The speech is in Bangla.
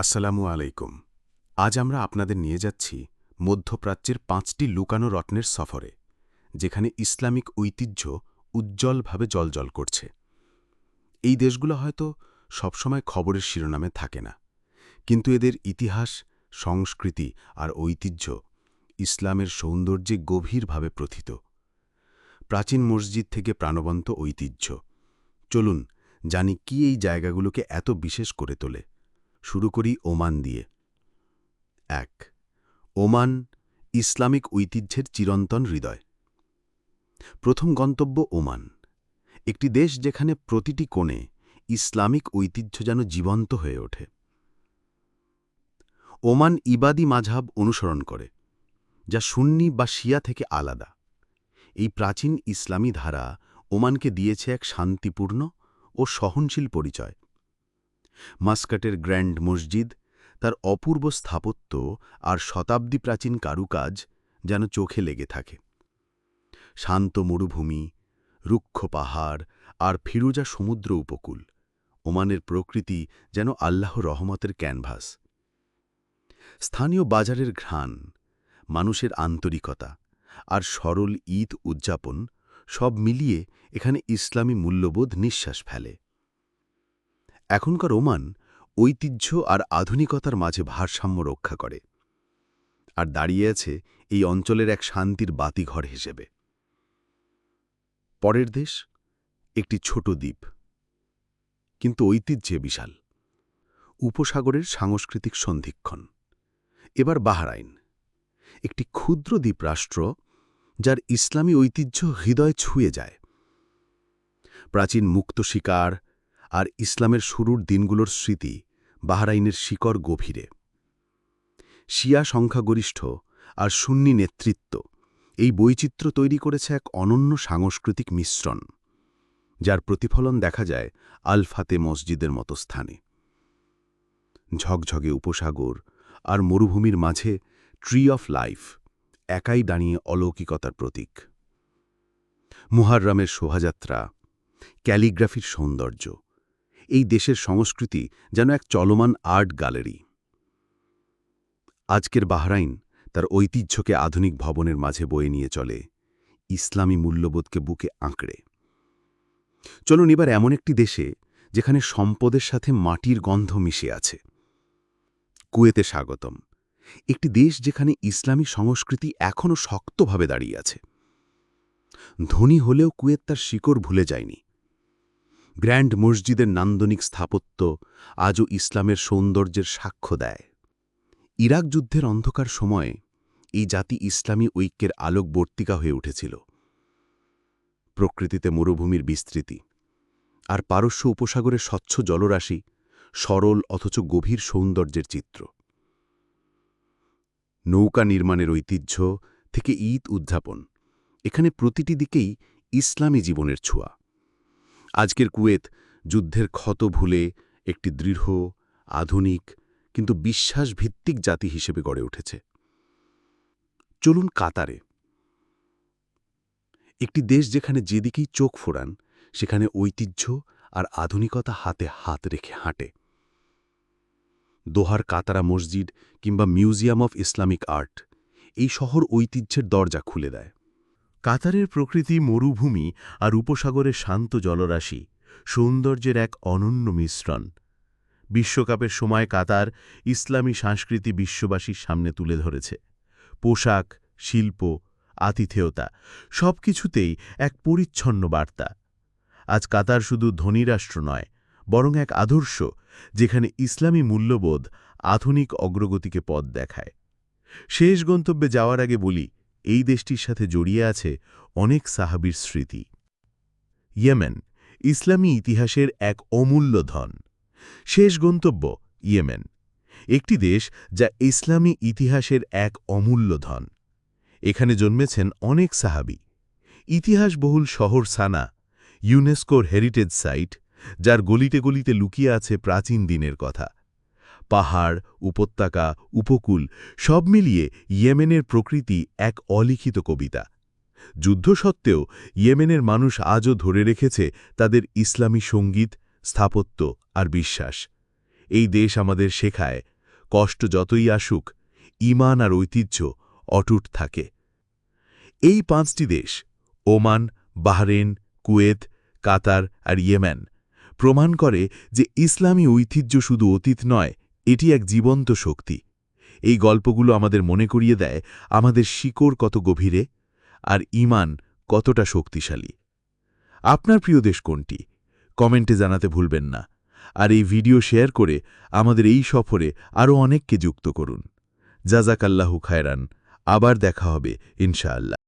আসসালামু আলাইকুম। আজ আমরা আপনাদের নিয়ে যাচ্ছি মধ্যপ্রাচ্যের পাঁচটি লুকানো রত্নের সফরে, যেখানে ইসলামিক ঐতিহ্য উজ্জ্বলভাবে জলজল করছে। এই দেশগুলো হয়তো সবসময় খবরের শিরোনামে থাকে না, কিন্তু এদের ইতিহাস, সংস্কৃতি আর ঐতিহ্য ইসলামের সৌন্দর্যে গভীরভাবে প্রথিত। প্রাচীন মসজিদ থেকে প্রাণবন্ত ঐতিহ্য। চলুন জানি কি এই জায়গাগুলোকে এত বিশেষ করে তোলে। শুরু করি ওমান দিয়ে। এক, ওমান ইসলামিক ঐতিহ্যের চিরন্তন হৃদয়। প্রথম গন্তব্য ওমান। একটি দেশ যেখানে প্রতিটি কোণে ইসলামিক ঐতিহ্য যেন জীবন্ত হয়ে ওঠে। ওমান ইবাদি মাঝাব অনুসরণ করে, যা সুন্নি বা শিয়া থেকে আলাদা। এই প্রাচীন ইসলামী ধারা ওমানকে দিয়েছে এক শান্তিপূর্ণ ও সহনশীল পরিচয়। মাস্কাটের গ্র্যান্ড মসজিদ, তার অপূর্ব স্থাপত্য আর শতাব্দী প্রাচীন কারুকাজ যেন চোখে লেগে থাকে। শান্ত মরুভূমি, রুক্ষ পাহাড় আর ফিরুজা সমুদ্র উপকূল, ওমানের প্রকৃতি যেন আল্লাহ রহমতের ক্যানভাস। স্থানীয় বাজারের ঘ্রাণ, মানুষের আন্তরিকতা আর সরল ঈদ উদযাপন সব মিলিয়ে এখানে ইসলামী মূল্যবোধ নিঃশ্বাস ফেলে। এখনকার ওমান ঐতিহ্য আর আধুনিকতার মাঝে ভারসাম্য রক্ষা করে আর দাঁড়িয়ে আছে এই অঞ্চলের এক শান্তির বাতিঘর হিসেবে। পরের দেশ একটি ছোট দ্বীপ, কিন্তু ঐতিহ্যে বিশাল। উপসাগরের সাংস্কৃতিক সন্ধিক্ষণ। এবার বাহরাইন, একটি ক্ষুদ্র দ্বীপ রাষ্ট্র যার ইসলামী ঐতিহ্য হৃদয় ছুঁয়ে যায়। প্রাচীন মুক্ত শিকার আর ইসলামের শুরুর দিনগুলোর স্মৃতি বাহরাইনের শিকড় গভীরে। শিয়া সংখ্যাগরিষ্ঠ আর সুন্নি নেতৃত্ব এই বৈচিত্র্য তৈরি করেছে এক অনন্য সাংস্কৃতিক মিশ্রণ, যার প্রতিফলন দেখা যায় আলফাতে মসজিদের মতো স্থানে। ঝকঝগে উপসাগর আর মরুভূমির মাঝে ট্রি অফ লাইফ একাই দাঁড়িয়ে অলৌকিকতার প্রতীক। মুহাররামের শোভাযাত্রা, ক্যালিগ্রাফির সৌন্দর্য এই দেশের সংস্কৃতি যেন এক চলমান আর্ট গ্যালারি। আজকের বাহরাইন তার ঐতিহ্যকে আধুনিক ভবনের মাঝে বয়ে নিয়ে চলে, ইসলামী মূল্যবোধকে বুকে আঁকড়ে। চলুন এবার এমন একটি দেশে যেখানে সম্পদের সাথে মাটির গন্ধ মিশে আছে। কুয়েতে স্বাগতম। একটি দেশ যেখানে ইসলামী সংস্কৃতি এখনও শক্তভাবে দাঁড়িয়ে আছে। ধনী হলেও কুয়েত তার শিকড় ভুলে যায়নি। গ্র্যান্ড মসজিদের নান্দনিক স্থাপত্য আজও ইসলামের সৌন্দর্যের সাক্ষ্য দেয়। ইরাক যুদ্ধের অন্ধকার সময়ে এই জাতি ইসলামী ঐক্যের আলোকবর্তিকা হয়ে উঠেছিল। প্রকৃতিতে মরুভূমির বিস্তৃতি আর পারস্য উপসাগরের স্বচ্ছ জলরাশি সরল অথচ গভীর সৌন্দর্যের চিত্র। নৌকা নির্মাণের ঐতিহ্য থেকে ঈদ উদযাপন, এখানে প্রতিটি দিকেই ইসলামী জীবনের ছোঁয়া। আজকের কুয়েত যুদ্ধের ক্ষত ভুলে একটি দৃঢ়, আধুনিক, কিন্তু বিশ্বাসভিত্তিক জাতি হিসেবে গড়ে উঠেছে। চলুন কাতারে। একটি দেশ যেখানে যেদিকেই চোখ ফোরান সেখানে ঐতিহ্য আর আধুনিকতা হাতে হাত রেখে হাঁটে। দোহার কাতারা মসজিদ কিংবা মিউজিয়াম অফ ইসলামিক আর্ট এই শহর ঐতিহ্যের দরজা খুলে দেয়। কাতারের প্রকৃতি মরুভূমি আর উপসাগরের শান্ত জলরাশি, সৌন্দর্যের এক অনন্য মিশ্রণ। বিশ্বকাপের সময় কাতার ইসলামী সংস্কৃতি বিশ্ববাসীর সামনে তুলে ধরেছে। পোশাক, শিল্প, আতিথেয়তা সব কিছুতেই এক পরিচ্ছন্ন বার্তা। আজ কাতার শুধু ধনী রাষ্ট্র নয়, বরং এক আদর্শ যেখানে ইসলামী মূল্যবোধ আধুনিক অগ্রগতিকে পথ দেখায়। শেষ গন্তব্যে যাওয়ার আগে বলি এই দেশটির সাথে জড়িয়ে আছে অনেক সাহাবির স্মৃতি। ইয়েমেন, ইসলামী ইতিহাসের এক অমূল্য ধন। শেষ গন্তব্য ইয়েমেন, একটি দেশ যা ইসলামী ইতিহাসের এক অমূল্য ধন। এখানে জন্মেছেন অনেক সাহাবি। ইতিহাসবহুল শহর সানা, ইউনেস্কোর হেরিটেজ সাইট, যার গলিতে গলিতে লুকিয়ে আছে প্রাচীন দিনের কথা। পাহাড়, উপত্যকা, উপকূল সব মিলিয়ে ইয়েমেনের প্রকৃতি এক অলিখিত কবিতা। যুদ্ধ সত্ত্বেও ইয়েমেনের মানুষ আজও ধরে রেখেছে তাদের ইসলামী সংগীত, স্থাপত্য আর বিশ্বাস। এই দেশ আমাদের শেখায়, কষ্ট যতই আসুক ইমান আর ঐতিহ্য অটুট থাকে। এই পাঁচটি দেশ, ওমান বাহরেন কুয়েত, কাতার আর ইয়েমেন, প্রমাণ করে যে ইসলামী ঐতিহ্য শুধু অতীত নয় এটি এক জীবন্ত শক্তি। এই গল্পগুলো আমাদের মনে করিয়ে দেয় আমাদের শিকড় কত গভীরে আর ইমান কতটা শক্তিশালী। আপনার প্রিয় দেশ কোনটি? কমেন্টে জানাতে ভুলবেন না। আর এই ভিডিও শেয়ার করে আমাদের এই সফরে আরও অনেককে যুক্ত করুন। জাজাকাল্লাহু খায়রান। আবার দেখা হবে, ইনশাআল্লাহ।